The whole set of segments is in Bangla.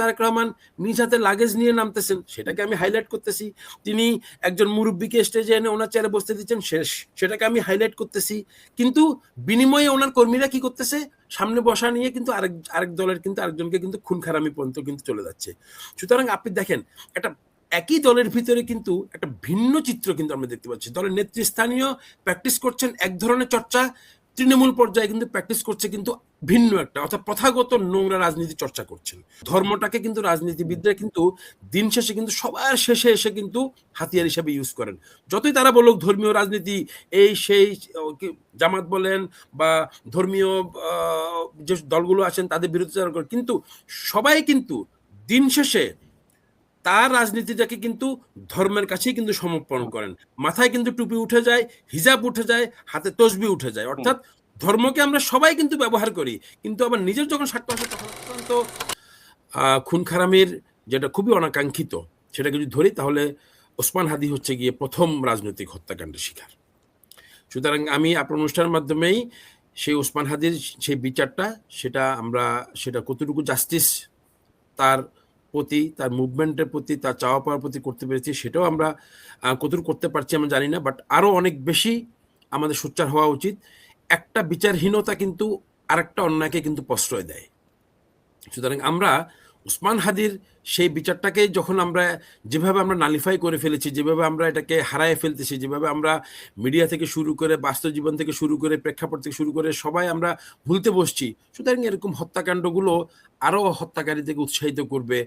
তারেক রহমান নিজ হাতে লাগেজ নিয়ে নামতেছেন, সেটাকে আমি হাইলাইট করতেছি। তিনি একজন মুরব্বীকে স্টেজে এনে ওনার চেয়ারে বসতে দিচ্ছেন, শেষ। সেটাকে আমি হাইলাইট করতেছি। কিন্তু বিনিময়ে ওনার কর্মীরা কি করতেছে? সামনে বসা নিয়ে কিন্তু আরেক আরেক দলের কিন্তু আরেকজনকে কিন্তু খুন খারামি পর্যন্ত কিন্তু চলে যাচ্ছে। সুতরাং আপনি দেখেন, একটা একই দলের ভিতরে কিন্তু একটা ভিন্ন চিত্র কিন্তু আমরা দেখতে পাচ্ছি। দলের নেতৃস্থানীয় প্র্যাকটিস করছেন, এক ধরনের চর্চা তৃণমূল পর্যায়ে কিন্তু প্র্যাকটিস করছে কিন্তু ভিন্ন একটা, অর্থাৎ প্রথাগত নোংরা রাজনীতি চর্চা করছেন। ধর্মটাকে কিন্তু রাজনীতিবিদরা কিন্তু দিন শেষে কিন্তু সবার শেষে এসে কিন্তু হাতিয়ার হিসাবে ইউজ করেন। যতই তারা বলুক ধর্মীয় রাজনীতি, এই সেই জামাত বলেন বা ধর্মীয় যে দলগুলো আছেন তাদের করেন কিন্তু সবাই কিন্তু দিন শেষে তার রাজনীতিটাকে কিন্তু ধর্মের কাছেই কিন্তু সমর্পণ করেন। মাথায় কিন্তু টুপি উঠে যায় হিজাব উঠে যায় হাতে তসবি উঠে যায়। অর্থাৎ ধর্মকে আমরা সবাই কিন্তু ব্যবহার করি। কিন্তু আবার নিজের যখন স্বার্থ আসে তখন অত্যন্ত আহ, খুন যেটা খুবই অনাকাঙ্ক্ষিত সেটাকে যদি ধরি তাহলে ওসমান হাদি হচ্ছে গিয়ে প্রথম রাজনৈতিক হত্যাকাণ্ডের শিকার। সুতরাং আমি আপনার অনুষ্ঠানের মাধ্যমেই সেই ওসমান হাদির সেই বিচারটা সেটা আমরা সেটা কতটুকু জাস্টিস তার প্রতি, তার মুভমেন্টের প্রতি, তার চাওয়া পাওয়ার প্রতি করতে পেরেছি, সেটাও আমরা কতটুকু করতে পারছি আমরা জানি না বাট আরও অনেক বেশি আমাদের সোচ্চার হওয়া উচিত। একটা বিচারহীনতা কিন্তু আরেকটা অন্যায়কে কিন্তু প্রশ্রয় দেয়। সুতরাং আমরা উসমান হাদির সেই বিচারটাকে যখন আমরা যেভাবে আমরা নালিফাই করে ফেলেছি, যেভাবে আমরা এটাকে হারায় ফেলতেছি, যেভাবে আমরা মিডিয়া থেকে শুরু করে বাস্তব জীবন থেকে শুরু করে, প্রেক্ষাপট থেকে শুরু করে সবাই আমরা ভুলতে বসছি, সুতরাং এরকম হত্যাকাণ্ডগুলো আরও হত্যাকারীদেরকে উৎসাহিত করবে।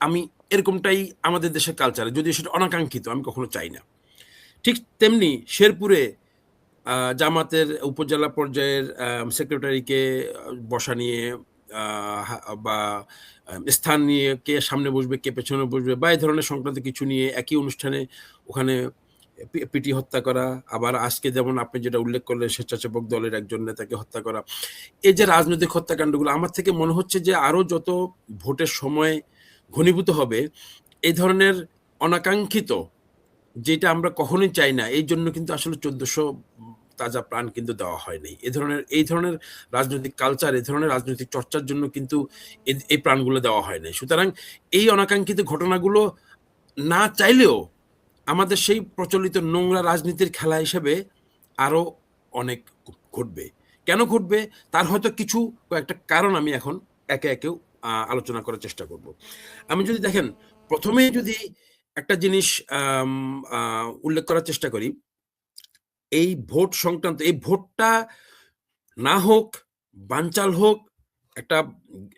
আমি এরকমটাই আমাদের দেশের কালচারে যদিও সেটা অনাকাঙ্ক্ষিত, আমি কখনো চাই না। ঠিক তেমনি শেরপুরে জামাতের উপজেলা পর্যায়ের সেক্রেটারিকে বসা নিয়ে বা স্থান নিয়ে কে সামনে বসবে, কে পেছনে বসবে, বা এই ধরনের সংক্রান্ত কিছু নিয়ে একই অনুষ্ঠানে ওখানে পিটি হত্যা করা, আবার আজকে যেমন আপনি যেটা উল্লেখ করলেন, স্বেচ্ছাসেবক দলের একজন নেতাকে হত্যা করা। এই যে রাজনৈতিক হত্যাকাণ্ডগুলো, আমার থেকে মনে হচ্ছে যে আরও যত ভোটের সময় ঘনীভূত হবে, এই ধরনের অনাকাঙ্ক্ষিত, যেটা আমরা কখনোই চাই না, এই জন্য কিন্তু আসলে চোদ্দশো তাজা প্রাণ কিন্তু দেওয়া হয়নি। এ ধরনের, এই ধরনের রাজনৈতিক কালচার এ ধরনের রাজনৈতিক চর্চার জন্য কিন্তু এই প্রাণগুলো দেওয়া হয়নি। সুতরাং এই অনাকাঙ্ক্ষিত ঘটনাগুলো না চাইলেও আমাদের সেই প্রচলিত নোংরা রাজনীতির খেলা হিসেবে আরও অনেক ঘটবে। কেন ঘটবে? তার হয়তো কিছু কয়েকটা কারণ আমি এখন একে একেও আলোচনা করার চেষ্টা করব। আমি যদি দেখেন প্রথমে যদি একটা জিনিস উল্লেখ করার চেষ্টা করি এই ভোট সংক্রান্ত, এই ভোটটা না হোক, বানচাল হোক, একটা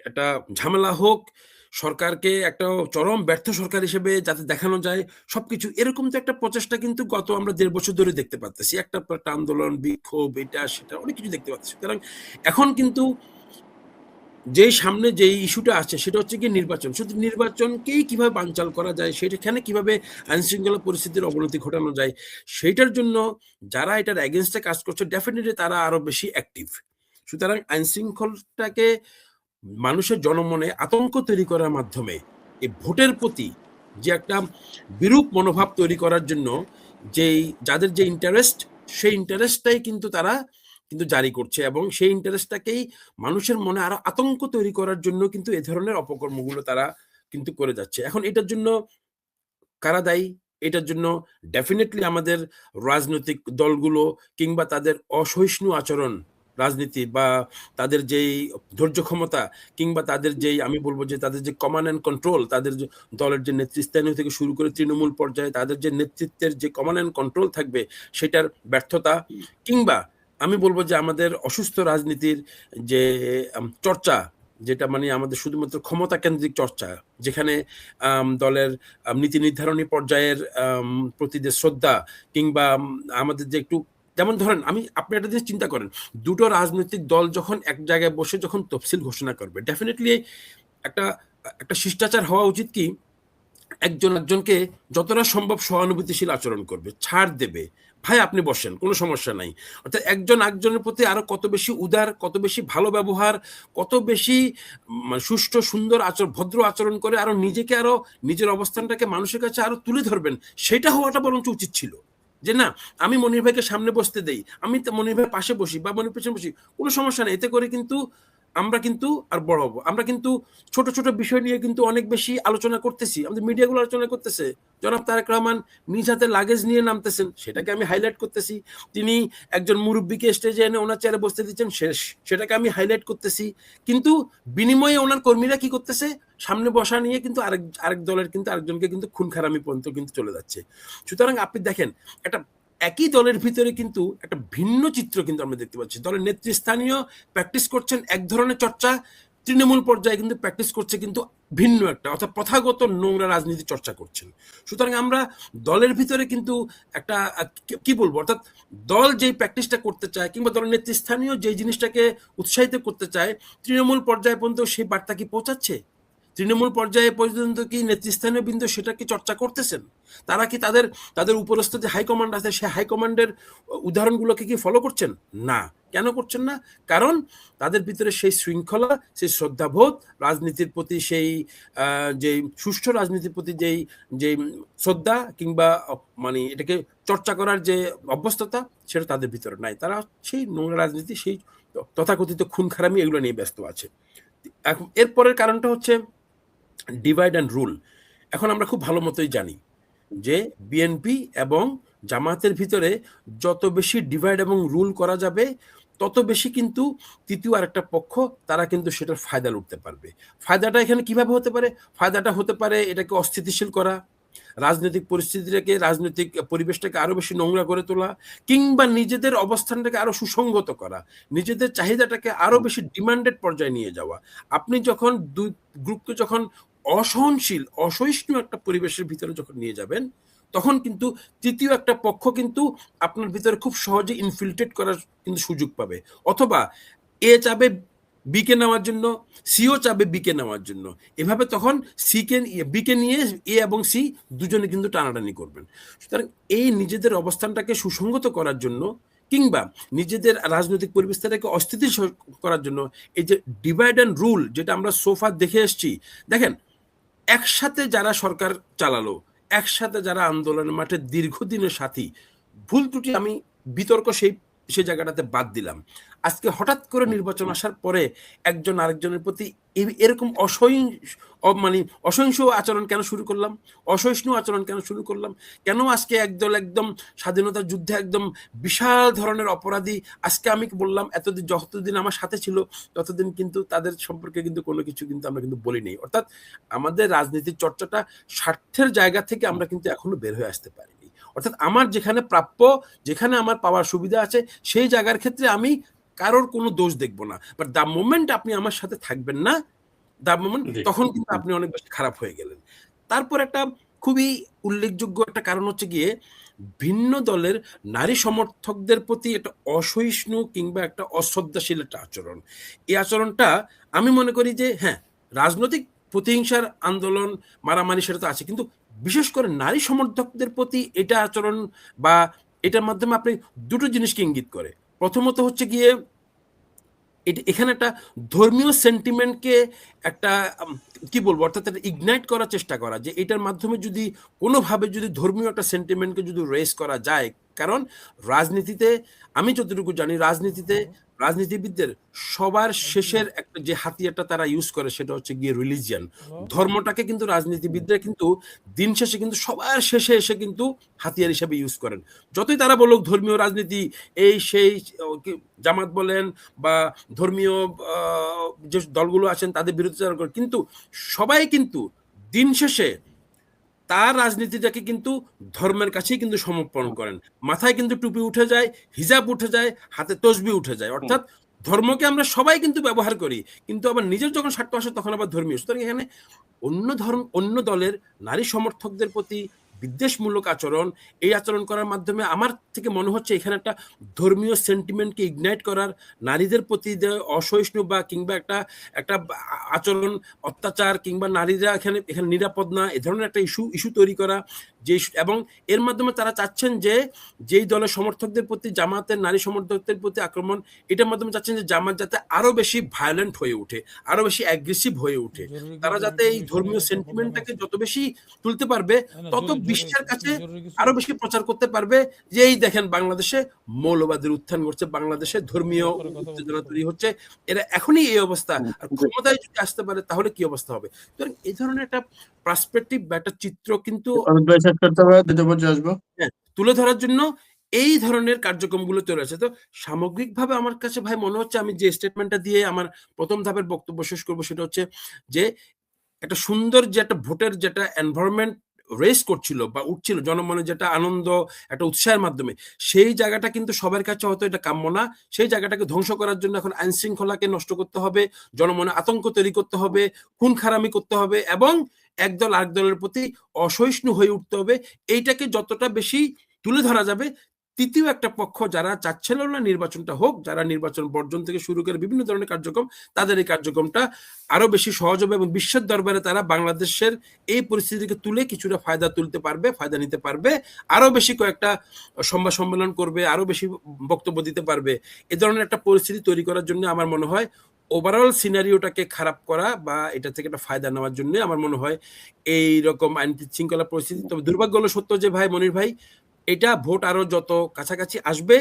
একটা ঝামেলা হোক, সরকারকে একটা চরম ব্যর্থ সরকার হিসেবে যাতে দেখানো যায়, সবকিছু এরকম তো একটা প্রচেষ্টা কিন্তু গত আমরা দেড় বছর ধরে দেখতে পাচ্ছি একটা আন্দোলন, বিক্ষোভ, এটা, সেটা, অনেক কিছু দেখতে পাচ্ছি। সুতরাং এখন কিন্তু যেই সামনে যেই ইস্যুটা আছে সেটা হচ্ছে কি নির্বাচন। শুধু নির্বাচনকেই কীভাবে বানচাল করা যায়, সেখানে কীভাবে আইন শৃঙ্খলা পরিস্থিতির অবনতি ঘটানো যায় সেটার জন্য যারা এটার এগেনস্টে কাজ করছে ডেফিনেটলি তারা আরও বেশি অ্যাক্টিভ সুতরাং আইন শৃঙ্খলটাকে মানুষের জনমনে আতঙ্ক তৈরি করার মাধ্যমে এই ভোটের প্রতি যে একটা বিরূপ মনোভাব তৈরি করার জন্য যেই, যাদের যে ইন্টারেস্ট সেই ইন্টারেস্টটাই কিন্তু তারা কিন্তু জারি করছে এবং সেই ইন্টারেস্টটাকেই মানুষের মনে আরও আতঙ্ক তৈরি করার জন্য কিন্তু এ ধরনের অপকর্মগুলো তারা কিন্তু করে যাচ্ছে। এখন এটার জন্য কারা দায়ী? এটার জন্য ডেফিনেটলি আমাদের রাজনৈতিক দলগুলো কিংবা তাদের অসহিষ্ণু আচরণ, রাজনীতি বা তাদের যেই ধৈর্য ক্ষমতা কিংবা তাদের যেই আমি বলব যে তাদের যে কমান্ড অ্যান্ড কন্ট্রোল তাদের যে দলের যে নেতৃস্থানীয় থেকে শুরু করে তৃণমূল পর্যায়ে তাদের যে নেতৃত্বের যে কমান্ড অ্যান্ড কন্ট্রোল থাকবে সেটার ব্যর্থতা কিংবা আমি বলব যে আমাদের অসুস্থ রাজনীতির যে চর্চা, যেটা মানে আমাদের শুধুমাত্র ক্ষমতা কেন্দ্রিক চর্চা, যেখানে দলের নীতি নির্ধারণী পর্যায়ের প্রতি যে শ্রদ্ধা কিংবা আমাদের যে একটু, যেমন ধরেন আমি, আপনি একটা জিনিস চিন্তা করেন, দুটো রাজনৈতিক দল যখন এক জায়গায় বসে যখন তফসিল ঘোষণা করবে ডেফিনেটলি একটা একটা শিষ্টাচার হওয়া উচিত কি, একজন একজনকে যতটা সম্ভব সহানুভূতিশীল আচরণ করবে, ছাড় দেবে ভাই, আপনি বসেন, কোনো সমস্যা নাই। অর্থাৎ একজন একজনের প্রতি আরও কত বেশি উদার, কত বেশি ভালো ব্যবহার, কত বেশি সুষ্ঠু, সুন্দর আচরণ, ভদ্র আচরণ করে আরও নিজেকে আরও নিজের অবস্থানটাকে মানুষের কাছে আরও তুলে ধরবেন, সেটা হওয়াটা বরঞ্চ উচিত ছিল। যে না, আমি মনির ভাইকে সামনে বসতে দেই, আমি মনির ভাইয়ের পাশে বসি বা মনির পেছনে বসি, কোনো সমস্যা নেই। এতে করে কিন্তু আমরা কিন্তু আর বড় হব। আমরা কিন্তু ছোট ছোট বিষয় নিয়ে কিন্তু অনেক বেশি আলোচনা করতেছি। আমাদের মিডিয়াগুলো আলোচনা করতেছে। জনাব তারেক রহমান নিজ হাতে লাগেজ নিয়ে নামতেছেন। সেটাকে আমি হাইলাইট করতেছি। তিনি একজন মুরব্বীকে স্টেজে এনে ওনার চেয়ারে বসতে দিচ্ছেন। শেষ। সেটাকে আমি হাইলাইট করতেছি। কিন্তু বিনিময়ে ওনার কর্মীরা কি করতেছে? সামনে বসা নিয়ে কিন্তু আরেক আরেক দলের কিন্তু আরেকজনকে কিন্তু খুন খারামি পর্যন্ত কিন্তু চলে যাচ্ছে। সুতরাং আপনি দেখেন, একটা একই দলের ভিতরে কিন্তু একটা ভিন্ন চিত্র কিন্তু আমরা দেখতে পাচ্ছি। দলের নেতৃস্থানীয় প্র্যাকটিস করছেন এক ধরনের চর্চা, তৃণমূল পর্যায়ে কিন্তু প্র্যাকটিস করছে কিন্তু ভিন্ন একটা, অর্থাৎ প্রথাগত নোংরা রাজনীতি চর্চা করছেন। সুতরাং আমরা দলের ভিতরে কিন্তু একটা, কি বলব, অর্থাৎ দল যেই প্র্যাকটিসটা করতে চায় কিংবা দলের নেতৃস্থানীয় যে জিনিসটাকে উৎসাহিত করতে চায়, তৃণমূল পর্যায়ে পর্যন্ত সেই বার্তা কি পৌঁছাচ্ছে? তৃণমূল পর্যায়ে পর্যন্ত কি নেতৃস্থানীয় বিন্দু সেটা কি চর্চা করতেছেন? তারা কি তাদের তাদের উপরস্থ যে হাইকমান্ড আছে সেই হাইকমান্ডের উদাহরণগুলোকে কি ফলো করছেন? না। কেন করছেন না? কারণ তাদের ভিতরে সেই শৃঙ্খলা, সেই শ্রদ্ধাবোধ, রাজনীতির প্রতি সেই যে সুষ্ঠু রাজনীতির প্রতি যেই যে শ্রদ্ধা কিংবা মানে এটাকে চর্চা করার যে অভ্যস্ততা, সেটা তাদের ভিতরে নাই। তারা সেই নোংরা রাজনীতি, সেই তথাকথিত খুন খারামি এগুলো নিয়ে ব্যস্ত আছে। এরপরের কারণটা হচ্ছে ডিভাইড অ্যান্ড রুল এখন আমরা খুব ভালো মতোই জানি যে বিএনপি এবং জামাতের ভিতরে যত বেশি ডিভাইড এবং রুল করা যাবে, তত বেশি কিন্তু তৃতীয় আরেকটা পক্ষ, তারা কিন্তু সেটার ফায়দা লুটতে পারবে। ফায়দাটা এখানে কীভাবে হতে পারে? ফায়দাটা হতে পারে এটাকে অস্থিতিশীল করা, রাজনৈতিক পরিস্থিতিটাকে, রাজনৈতিক পরিবেশটাকে আরও বেশি নোংরা করে তোলা, কিংবা নিজেদের অবস্থানটাকে আরও সুসংগত করা, নিজেদের চাহিদাটাকে আরও বেশি ডিমান্ডেড পর্যায়ে নিয়ে যাওয়া। আপনি যখন দুই গ্রুপকে যখন অসহনশীল, অসহিষ্ণু একটা পরিবেশের ভিতরে যখন নিয়ে যাবেন, তখন কিন্তু তৃতীয় একটা পক্ষ কিন্তু আপনার ভিতরে খুব সহজে ইনফিল্ট্রেট করার কিন্তু সুযোগ পাবে। অথবা এ চাবে বিকে নেওয়ার জন্য, সিও চাবে বিকে নেওয়ার জন্য। এভাবে তখন সিকে বিকে নিয়ে এ এবং সি দুজনে কিন্তু টানাটানি করবেন। সুতরাং এই নিজেদের অবস্থানটাকে সুসংগত করার জন্য কিংবা নিজেদের রাজনৈতিক পরিবেশটাকে অস্থিতিশীল করার জন্য এই যে ডিভাইড অ্যান্ড রুল যেটা আমরা সোফা দেখে এসছি, দেখেন একসাথে যারা সরকার চালালো, একসাথে যারা আন্দোলনের মাঠে দীর্ঘদিনের সাথী, ভুল ত্রুটি আমি বিতর্ক সেই, সে জায়গাটাতে বাদ দিলাম। আজকে হঠাৎ করে নির্বাচন আসার পরে একজন আরেকজনের প্রতি এরকম অসহিংস মানে অসহিংস আচরণ কেন শুরু করলাম? অসহিষ্ণু আচরণ কেন শুরু করলাম? কেন আজকে একদল একদম স্বাধীনতার যুদ্ধে একদম বিশাল ধরনের অপরাধী? আজকে আমি বললাম এতদিন যতদিন আমার সাথে ছিল ততদিন কিন্তু তাদের সম্পর্কে কিন্তু কোনো কিছু কিন্তু আমরা কিন্তু বলি নেই অর্থাৎ আমাদের রাজনীতির চর্চাটা স্বার্থের জায়গা থেকে আমরা কিন্তু এখনও বের হয়ে আসতে পারিনি। অর্থাৎ আমার যেখানে প্রাপ্য যেখানে আমার পাওয়ার সুবিধা আছে সেই জায়গার ক্ষেত্রে আমি কারোর কোনো দোষ দেখব না। বাট দ্য মোমেন্ট আপনি আমার সাথে থাকবেন না দ্য মোমেন্ট তখন কিন্তু আপনি অনেক বেশি খারাপ হয়ে গেলেন। তারপর একটা খুবই উল্লেখযোগ্য একটা কারণ হচ্ছে গিয়ে ভিন্ন দলের নারী সমর্থকদের প্রতি একটা অসহিষ্ণু কিংবা একটা অশ্রদ্ধাশীল একটা আচরণ। এই আচরণটা আমি মনে করি যে হ্যাঁ রাজনৈতিক প্রতিহিংসার আন্দোলন মারামারি সেটা তো আছে। কিন্তু বিশেষ করে নারী সমর্থকদের প্রতি এটা আচরণ বা এটার মাধ্যমে আপনি দুটো জিনিসকে ইঙ্গিত করে। প্রথমত হচ্ছে গিয়ে এটি, এখানে একটা ধর্মীয় সেন্টিমেন্টকে একটা কি বলব, অর্থাৎ ইগনাইট করার চেষ্টা করা, যে এটার মাধ্যমে যদি কোনোভাবে যদি ধর্মীয় একটা সেন্টিমেন্টকে যদি রেস করা যায়, কারণ রাজনীতিতে, আমি যতটুকু জানি, রাজনীতিতে রাজনীতিবিদদের সবার শেষের একটা যে হাতিয়ারটা তারা ইউজ করে সেটা হচ্ছে গিয়ে রিলিজিয়ান ধর্মটাকে কিন্তু রাজনীতিবিদরা কিন্তু দিন শেষে কিন্তু সবার শেষে এসে কিন্তু হাতিয়ার হিসেবে ইউজ করেন। যতই তারা বলুক ধর্মীয় রাজনীতি এই সেই জামাত বলেন বা ধর্মীয় যে দলগুলো আছেন তাদের করেন কিন্তু সবাই কিন্তু দিন শেষে তার রাজনীতিটাকে কিন্তু ধর্মের কাছেই কিন্তু সমর্পণ করেন। মাথায় কিন্তু টুপি উঠে যায়, হিজাব উঠে যায়, হাতে তসবি উঠে যায়। অর্থাৎ ধর্মকে আমরা সবাই কিন্তু ব্যবহার করি, কিন্তু আবার নিজের যখন স্বার্থ আসে তখন আবার ধর্মীয়। সুতরাং এখানে অন্য ধর্ম, অন্য দলের নারী সমর্থকদের প্রতি বিদ্বেষমূলক আচরণ, এই আচরণ করার মাধ্যমে আমার থেকে মনে হচ্ছে এখানে একটা ধর্মীয় সেন্টিমেন্টকে ইগনাইট করার, নারীদের প্রতি যে অসহিষ্ণু বা কিংবা একটা একটা আচরণ, অত্যাচার কিংবা নারীরা এখানে এখানে নিরাপদ না, এ ধরনের একটা ইস্যু ইস্যু তৈরি করা যে এবং এর মাধ্যমে তারা চাচ্ছেন যে যেই দলের সমর্থকদের প্রতি জামাতের নারী সমর্থকদের প্রতি আক্রমণ এটার মাধ্যমে চাচ্ছেন যে জামাত যাতে আরও বেশি ভায়োলেন্ট হয়ে ওঠে আরও বেশি অ্যাগ্রেসিভ হয়ে ওঠে। তারা যাতে এই ধর্মীয় সেন্টিমেন্টটাকে যত বেশি তুলতে পারবে তত বিশ্বের কাছে আরও বেশি প্রচার করতে পারবে। যে এই দেখেন বাংলাদেশে মৌলবাদের উত্থান ঘটছে বাংলাদেশে ধর্মীয় উত্তেজনা তৈরি হচ্ছে। এরা এখনই এই অবস্থা। আর ক্ষমতায় যদি আসতে পারে তাহলে কি অবস্থা হবে? এই ধরনের একটা পার্সপেক্টিভ বা একটা চিত্র কিন্তু আসব। তুলে ধরার জন্য এই ধরনের কার্যক্রমগুলো তৈরি আছে তো সামগ্রিকভাবে আমার কাছে ভাই মনে হচ্ছে আমি যে স্টেটমেন্টটা দিয়ে আমার প্রথম ধাপের বক্তব্য শেষ করব সেটা হচ্ছে যে একটা সুন্দর যে একটা ভোটের যেটা এনভায়রনমেন্ট রেস করছিল বা উঠছিল, জনমনে যেটা আনন্দ, একটা উৎসাহের মাধ্যমে, সেই জায়গাটা কিন্তু সবার কাছে হয়তো এটা কাম্য না। সেই জায়গাটাকে ধ্বংস করার জন্য এখন আইন শৃঙ্খলাকে নষ্ট করতে হবে, জনমনে আতঙ্ক তৈরি করতে হবে, খুন খারামি করতে হবে এবং একদল আরেক দলের প্রতি অসহিষ্ণু হয়ে উঠতে হবে। এইটাকে যতটা বেশি তুলে ধরা যাবে তৃতীয় একটা পক্ষ যারা চাচ্ছিল না নির্বাচনটা হোক, যারা নির্বাচন বর্জন থেকে শুরু করে বিভিন্ন ধরনের কার্যক্রম, তাদের এই কার্যক্রমটা আরও বেশি সহজ হবে এবং বিশ্বের দরবারে তারা বাংলাদেশের এই পরিস্থিতিকে তুলে কিছুটা ফায়দা তুলতে পারবে, ফায়দা নিতে পারবে, আরও বেশি কয়েকটা সংবাদ সম্মেলন করবে, আরও বেশি বক্তব্য দিতে পারবে। এ ধরনের একটা পরিস্থিতি তৈরি করার জন্য আমার মনে হয় ওভারঅল সিনারিওটাকে খারাপ করা বা এটা থেকে একটা ফায়দা নেওয়ার জন্য আমার মনে হয় এই রকম আইন শৃঙ্খলা পরিস্থিতি। তবে দুর্ভাগ্য হলো সত্য যে ভাই মনির ভাই এটা ভোট আরও যত কাছাকাছি আসবে,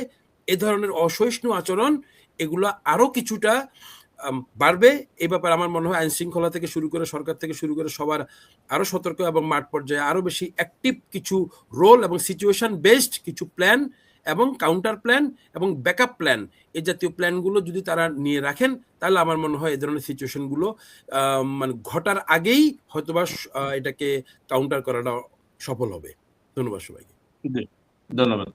এ ধরনের অসহিষ্ণু আচরণ, এগুলো আরও কিছুটা বাড়বে। এই ব্যাপারে আমার মনে হয় আইন শৃঙ্খলা থেকে শুরু করে সরকার থেকে শুরু করে সবার আরও সতর্ক এবং মাঠ পর্যায়ে আরও বেশি অ্যাক্টিভ কিছু রোল এবং সিচুয়েশন বেসড কিছু প্ল্যান এবং কাউন্টার প্ল্যান এবং ব্যাকআপ প্ল্যান এই জাতীয় প্ল্যানগুলো যদি তারা নিয়ে রাখেন, তাহলে আমার মনে হয় এ ধরনের সিচুয়েশনগুলো মানে ঘটার আগেই হয়তোবা এটাকে কাউন্টার করাটা সফল হবে। ধন্যবাদ সবাইকে। ধন্যবাদ।